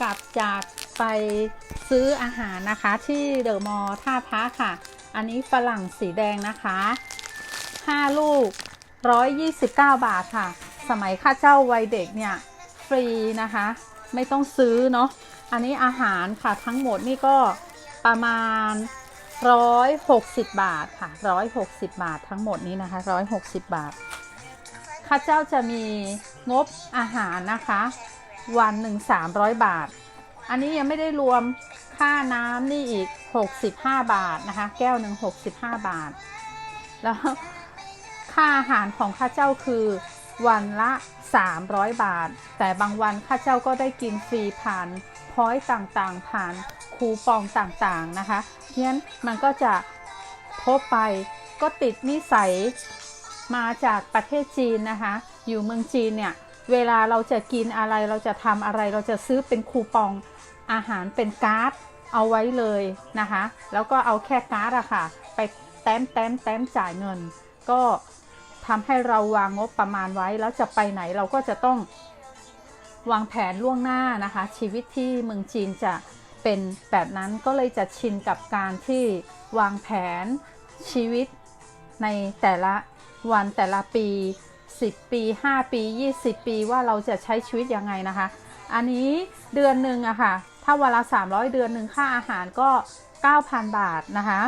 กลับจากไปซื้ออาหารนะคะ ที่เดอะมอลล์ท่าพระค่ะ อันนี้ฝรั่งสีแดงนะคะ 5 ลูก 129 บาทค่ะ สมัยค่าเจ้าวัยเด็กเนี่ย ฟรีนะคะ ไม่ต้องซื้อเนาะอันนี้อาหารค่ะทั้งหมดนี่ก็ประมาณ 160 บาทค่ะ 160 บาททั้งหมดนี้นะคะ 160 บาทข้าเจ้าจะมีงบอาหารนะคะ วันหนึ่ง300บาท อันนี้ยังไม่ได้รวมค่าน้ำนี่อีก65บาทนะคะ แก้วหนึ่ง65บาท แล้วค่าอาหารของข้าเจ้าคือวันละ 300 บาท แต่บางวันข้าเจ้าก็ได้กินฟรีผ่านพอยต์ต่างๆ ผ่านคูปองต่างๆนะคะเพราะนั้นมันก็จะทบไปก็ติดนิสัยมาจากประเทศจีนนะคะ อยู่เมืองจีนเนี่ย เวลาเราจะกินอะไรเราจะทำอะไรเราจะซื้อเป็นคูปองอาหารเป็นการ์ดเอาไว้เลยนะคะ แล้วก็เอาแค่การ์ดอะค่ะ ไปแต้มแต้มแต้มจ่ายเงิน ก็ทำให้เราวางงบประมาณไว้ แล้วจะไปไหนเราก็จะต้องวางแผนล่วงหน้านะคะ ชีวิตที่เมืองจีนจะเป็นแบบนั้นก็เลยจะชินกับการที่วางแผนชีวิตในแต่ละวันแต่ละปี 10 ปี 5 ปี 20 ปีว่าเราจะใช้ชีวิตยังไงนะคะ อันนี้เดือนหนึ่งอะค่ะ ถ้าวันละ300 เดือนหนึ่งค่าอาหารก็ 9,000 บาทนะคะ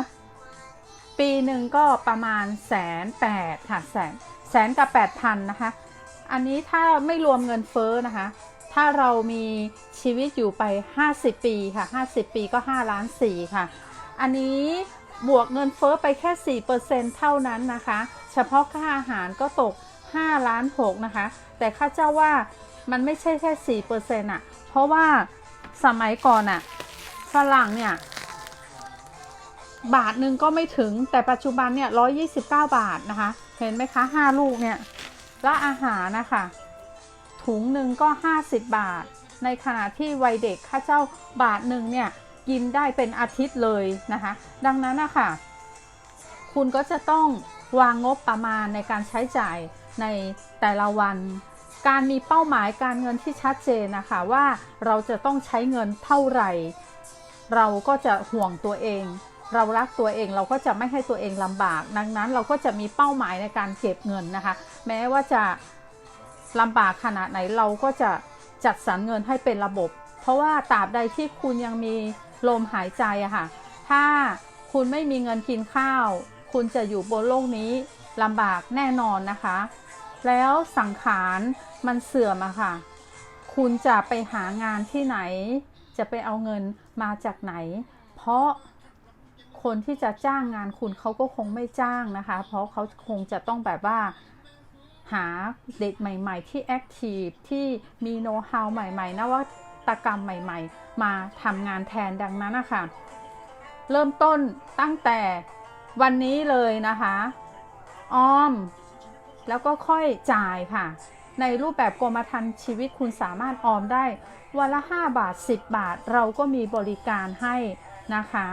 ปีหนึ่งก็ประมาณแสนแปดค่ะแสนแสนกับ 8,000นะคะ อันนี้ถ้าไม่รวมเงินเฟ้อนะคะ ถ้าเรามีชีวิตอยู่ไป 50 ปีค่ะ 50 ปีก็ 5 ล้าน4ค่ะ อันนี้บวกเงินเฟ้อไปแค่ 4%เท่านั้นนะคะ เฉพาะค่าอาหารก็ตก 5 ล้าน 6 นะคะ แต่ข้าเจ้าว่ามันไม่ใช่แค่ 4%อะ เพราะว่าสมัยก่อนอะฝรั่งเนี่ย บาทหนึ่งก็ไม่ถึงแต่ปัจจุบันเนี่ย 129 บาทนะคะ เห็นไหมคะ 5 ลูกเนี่ย แล้วอาหารนะคะ ถุงหนึ่งก็ 50 บาท ในขณะที่วัยเด็กข้าเจ้าบาทหนึ่งเนี่ยกินได้เป็นอาทิตย์เลยนะคะ ดังนั้นนะคะคุณก็จะต้องวางงบประมาณในการใช้จ่าย ในแต่ละวัน การมีเป้าหมายการเงินที่ชัดเจนนะคะว่าเราจะต้องใช้เงินเท่าไหร่ เราก็จะห่วงตัวเอง เรารักตัวเองเราก็จะไม่ให้ตัวเองลำบาก ดังนั้นเราก็จะมีเป้าหมายในการเก็บเงินนะคะ แม้ว่าจะลำบากขนาดไหนเราก็จะจัดสรรเงินให้เป็นระบบ เพราะว่าตราบใดที่คุณยังมีลมหายใจอะค่ะ ถ้าคุณไม่มีเงินกินข้าว คุณจะอยู่บนโลกนี้ลำบากแน่นอนนะคะ แล้วสังขารมันเสื่อมอะค่ะ คุณจะไปหางานที่ไหน จะไปเอาเงินมาจากไหน เพราะคนที่จะจ้างงานคุณเขาก็คงไม่จ้างนะคะ เพราะเขาคงจะต้องแบบว่าหาเด็กใหม่ ๆ ที่แอคทีฟที่มีโน้ตฮาวใหม่ๆนวัตกรรมใหม่ ๆ มาทำงานแทนดังนั้นนะคะเริ่มต้นตั้งแต่วันนี้เลยนะคะ ออม แล้วก็ค่อยจ่ายค่ะ ในรูปแบบกรมธรรม์ชีวิตคุณสามารถออมได้วันละ 5 บาท 10 บาท เราก็มีบริการให้นะคะ